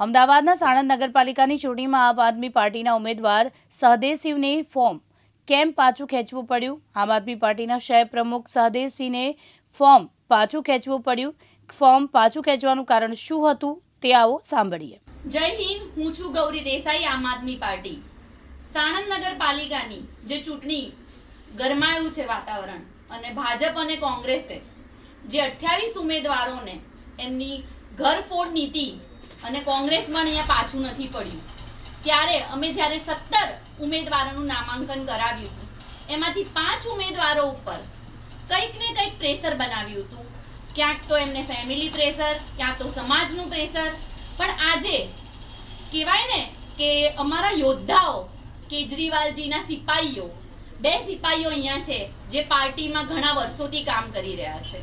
અમદાવાદના સાણંદ નગરપાલિકાની ચૂંટણીમાં આમ આદમી પાર્ટીના ઉમેદવાર સહદેવસિંહને ફોર્મ કેમ પાછું ખેંચવું પડ્યું? આમ આદમી પાર્ટીના શહેર પ્રમુખ સહદેવસિંહને ફોર્મ પાછું ખેંચવું પડ્યું. ફોર્મ પાછું ખેંચવાનું કારણ શું હતું તે આવો સાંભળીએ. જય હિન્દ, હું છું ગૌરી દેસાઈ, આમ આદમી પાર્ટી. સાણંદ નગરપાલિકાની જે ચૂંટણી ગરમાયું છે વાતાવરણ અને ભાજપ અને કોંગ્રેસે, જે અઠ્યાવીસ ઉમેદવારોને એમની ઘરફોડ નીતિ અને કોંગ્રેસ પણ અહીંયા પાછું નથી પડ્યું. ત્યારે અમે જ્યારે સત્તર ઉમેદવારોનું નામાંકન કરાવ્યું હતું, એમાંથી પાંચ ઉમેદવારો ઉપર કંઈક ને કંઈક પ્રેશર બનાવ્યું હતું. ક્યાંક તો એમને ફેમિલી પ્રેશર ક્યાંક તો સમાજનું પ્રેશર પણ આજે કહેવાય ને કે અમારા યોદ્ધાઓ, કેજરીવાલજીના સિપાહીઓ બે સિપાહીઓ અહીંયા છે જે પાર્ટીમાં ઘણા વર્ષોથી કામ કરી રહ્યા છે.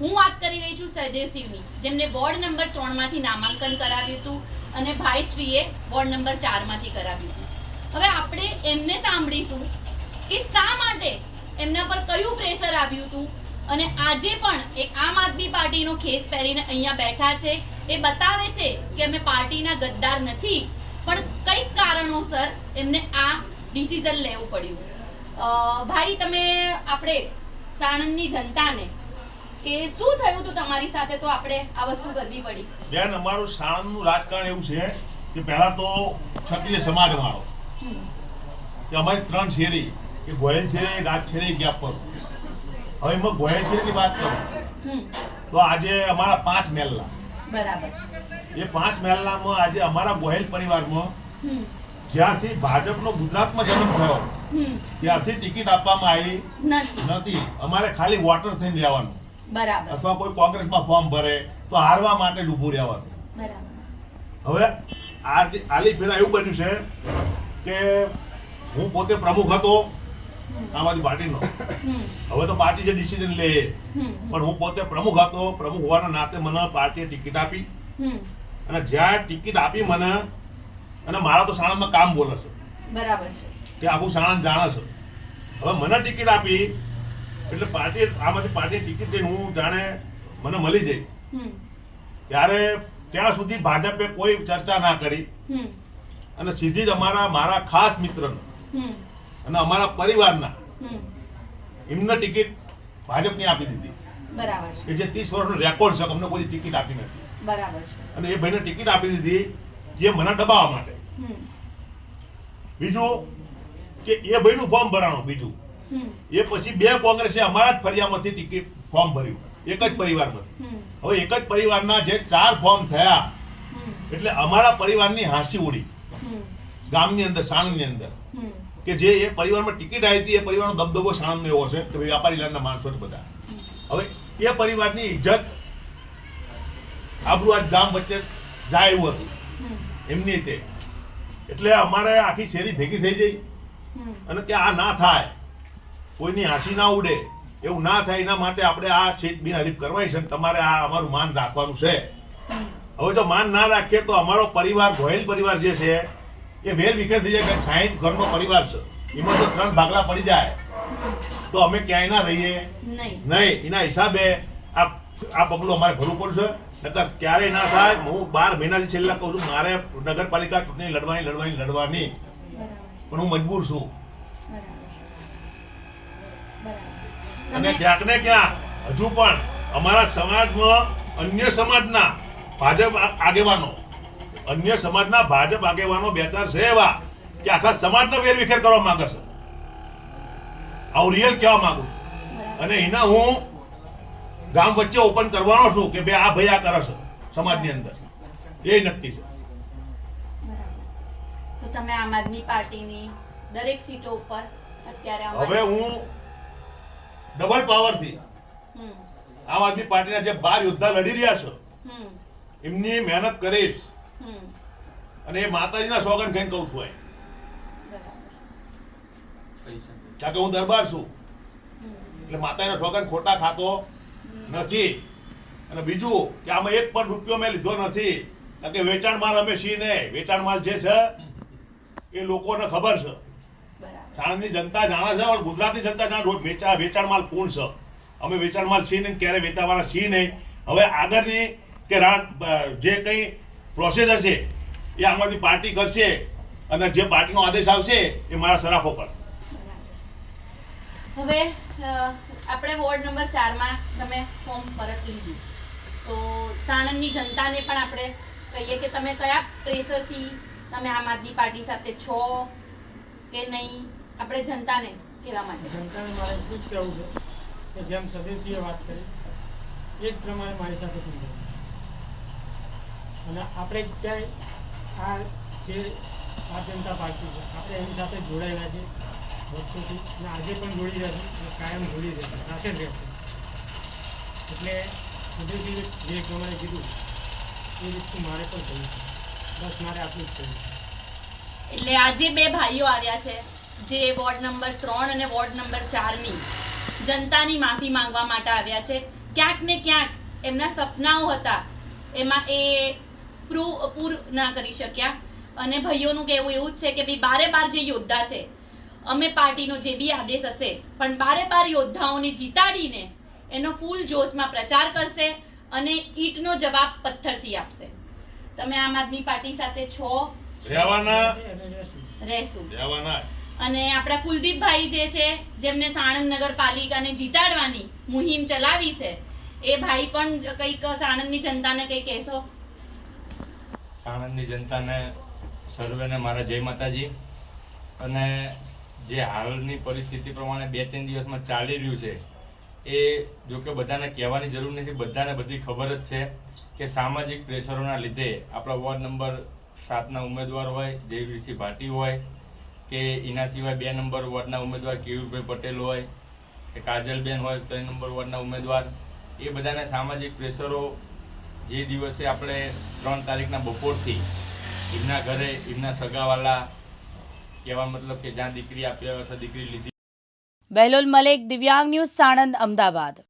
હું વાત કરી રહી છું સહદેવસિંહની જેમને વોર્ડ નંબર ત્રણમાંથી નામાંકન કરાવ્યું હતું અને ભાઈશ્રીએ વોર્ડ નંબર ચારમાંથી કરાવ્યું હતું. હવે આપણે એમને સાંભળીશું કે શા માટે એમના પર કયું પ્રેશર આવ્યું હતું અને આજે પણ એક આમ આદમી પાર્ટીનો ખેસ પહેરીને અહીંયા બેઠા છે, એ બતાવે છે કે અમે પાર્ટીના ગદ્દાર નથી, પણ કંઈક કારણોસર એમને આ ડિસિઝન લેવું પડ્યું. ભાઈ, તમે, આપણે સાણંદની જનતાને કે શું થયું તો તમારી સાથે? તો આપણે આ વસ્તુ કરવી પડી. બેન અમારું સાણંદનું રાજકારણ એવું છે કે પહેલા તો ક્ષત્રિય સમાજ વાળો. કે અમારી ત્રણ શેરી કે ગોયલ છે રાજ ને ગેપ પર હવે એમાં ગોયલ શેરીની વાત કરું. તો આજે અમારા પાંચ મહેલના. બરાબર. એ પાંચ મહેલનામાં આજે અમારા ગોહેલ પરિવારમાં જ્યાંથી ભાજપનો ગુજરાતમાં જન્મ થયો ત્યાંથી ત્યારથી ટિકિટ આપવામાં આવી નથી. નથી. અમારે ખાલી વોટર થઈને રહેવાનું. બરાબર. અથવા કોઈ કોંગ્રેસમાં ફોર્મ ભરે તો હારવા માટે જ ઊભું રહેવાનું. બરાબર. હવે આલી ફેરા એવું બન્યું છે કે હું પોતે પ્રમુખ હતો આમ આદમી પાર્ટીનો હવે તો પાર્ટી જે ડિસિઝન લે. પણ હું પોતે પ્રમુખ હતો પ્રમુખ હોવાના નાતે મને પાર્ટીએ ટિકિટ આપી. અને જ્યાં ટિકિટ આપી મને અને મારા તો સાણંદમાં કામ બોલે છે. બરાબર છે. કે આખું સાણંદ જાણે છે. હવે મને ટિકિટ આપી એટલે પાર્ટી આમાંથી પાર્ટી ટિકિટ લઈને હું જાણે મને મળી જઈ ત્યારે ત્યાં સુધી ભાજપે કોઈ ચર્ચા ના કરી. અને સીધી જ અમારા મારા ખાસ મિત્રને અને અમારા પરિવારના એમને ટિકિટ ભાજપની આપી દીધી. બરાબર કે જે ત્રીસ વર્ષનો રેકોર્ડ છે અમને કોઈ ટિકિટ આપી નથી. બરાબર અને એ ભાઈને ટિકિટ આપી દીધી જે મને દબાવવા માટે. બીજું કે એ ભાઈનું ફોર્મ ભરાણું બીજું. એ પછી બે કોંગ્રેસે અમારા જ ફરિયામાંથી ટિકિટ ફોર્મ ભર્યું. એક જ પરિવારમાંથી. હવે એક જ પરિવારના જે ચાર ફોર્મ થયા એટલે અમારા પરિવારની હાંસી ઉડી. ગામની અંદર સાણંદની અંદર. કે જે એ પરિવારમાં ટિકિટ આવી હતી એ પરિવારનો દબદબો સાણંદનો એવો છે કે વ્યાપારી લાઈનના માણસો છે બધા. હવે એ પરિવારની ઇજ્જત આબરૂ આજ ગામ વચ્ચે જાય એવું હતું. એમની રીતે. એટલે અમારે આખી શેરી ભેગી થઈ જઈ અને કે આ ના થાય. કોઈની હાંસી ના ઉડે એવું ના થાય એના માટે આપણે આ સીટ બિનહરીફ કરવાની છે તમારે આ અમારું માન રાખવાનું છે. હવે જો માન ના રાખીએ તો અમારો પરિવાર ગોહિલ પરિવાર જે છે એ વેર વિખેર થઈ જાય કે સાહીઠ ઘરનો પરિવાર છે. એમાં તો ત્રણ ભાગલા પડી જાય. તો અમે ક્યાંય ના રહીએ? નહીં. એના હિસાબે આ આ પગલું અમારે ભરવું પડશે. નકર ક્યારેય ના થાય. હું બાર મહિનાથી છેલ્લા કહું છું મારે નગરપાલિકા ચૂંટણી લડવાની લડવાની લડવાની. પણ હું મજબૂર છું. છે. અને ક્યાંક ને ક્યાંક હજુ પણ અમારા સમાજમાં અન્ય સમાજના ભાજપ આગેવાનો અન્ય સમાજના ભાજપ આગેવાનો બે ચાર છે એવા કે આખા સમાજનો વેરવિખેર કરવા માંગે છે. આવું રિયલ કહેવા માંગુ છું. અને એના હું ગામ વચ્ચે ઓપન કરવાનો છું કે બે આ ભાઈ આ કરે છે સમાજની અંદર. એ નક્કી છે. તો તમે આમ આદમી પાર્ટીની દરેક સીટો ઉપર અત્યારે હવે હું ડબલ પાવરથી હમ, આમ આદમી પાર્ટીના જે બાર યોદ્ધા લડી રહ્યા છે એમની મહેનત કરીશ. અને એ માતાજીના સોગન ખાઈને કહું છું. કારણ કે હું દરબાર છું. એટલે માતાજીના સોગન ખોટા ખાતો નથી. અને બીજું કે આમાં એક પણ રૂપિયો મેં લીધો નથી. કારણ કે વેચાણ માલ અમે છીએ નહીં વેચાણ માલ જે છે એ લોકોને ખબર છે. સાણંદની જનતા જાણે છે, પણ ગુજરાતની જનતા જાણે રોજ વેચાણ વેચાણ માલ કોણ છે? અમે વેચાણ માલ છીએ નહીં ક્યારે વેચાવાના છીએ નહીં. હવે આગળની કે રાત જે કંઈ પ્રોસેસ હશે, એ આમાંથી પાર્ટી કરશે અને જે પાર્ટીનો આદેશ આવશે, એ મારા સરાફો પર. હવે આપણે વોર્ડ નંબર ચારમાં તમે ફોર્મ પરત લીધું. તો સાણંદની જનતાને પણ આપણે કહીએ કે તમે કયા પ્રેશરથી તમે આમ આદમી પાર્ટી સાથે છો કે નહીં? આપણે જનતાને કહેવા માટે. જનતાને મારે એટલું જ કહેવું છે કે જેમ સદેશીએ વાત કરી એ જ પ્રમાણે મારી સાથે થઈ. અને આપણે ક્યાંય આ જે આ જનતા પાર્ટી છે આપણે એની સાથે જોડાયેલા છે વર્ષોથી અને આજે પણ જોડી રહેશું અને કાયમ જોડી રહેશું સાથે જ રહેશે એટલે સદેશીએ જે પ્રમાણે કીધું એ રીતનું મારે પણ જોયું છે. બસ મારે આટલું જ કહ્યું એટલે આજે બે ભાઈઓ આવ્યા છે. જે વોર્ડ નંબર ત્રણ અને વોર્ડ નંબર ચારની જનતાની માફી માંગવા માટે આવ્યા છે. ક્યાંક ને ક્યાંક એમના સપનાઓ હતા. એમાં એ પૂરું પૂર ના કરી શક્યા. અને ભાઈઓનું કહેવું એવું જ છે કે ભાઈ બારે બાર જે યોદ્ધા છે અમે પાર્ટીનો જે બી આદેશ હશે પણ બારે બાર યોદ્ધાઓને જીતાડીને એનો ફૂલ જોશમાં પ્રચાર કરશે અને ઈટનો જવાબ પથ્થરથી આપશે. તમે આમ આદમી પાર્ટી સાથે છો? રહેવાના? રહેશું. રહેવાના. અને આપણા કુલદીપભાઈ જે છે, જેમને સાણંદ નગરપાલિકાને જીતાડવાની મુહિમ ચલાવી છે, એ ભાઈ પણ કંઈક સાણંદની જનતાને કંઈ કહેશો? સાણંદની જનતાને સર્વેને મારા જય માતાજી. અને જે હાલની પરિસ્થિતિ પ્રમાણે બે ત્રણ દિવસમાં ચાલી રહ્યું છે, એ જો કે બધાને કહેવાની જરૂર નથી, બધાને બધી ખબર જ છે કે સામાજિક પ્રેશરોના લીધે આપણા વોર્ડ નંબર સાતના ઉમેદવાર હોય, જયવીરસિંહ ભાટી હોય કે એના સિવાય બે નંબર વોર્ડના ઉમેદવાર કેયુરભાઈ પટેલ હોય, કે કાજલબેન હોય, ત્રણ નંબર વોર્ડના ઉમેદવાર. એ બધાને સામાજિક પ્રેશરો જે દિવસે આપણે ત્રણ તારીખના બપોરથી એમના ઘરે, એમના સગાવાલા કહેવા મતલબ કે જ્યાં દીકરી આપ્યા અથવા દીકરી લીધી. બહેલોલ મલેક, દિવ્યાંગ ન્યૂઝ સાણંદ, અમદાવાદ.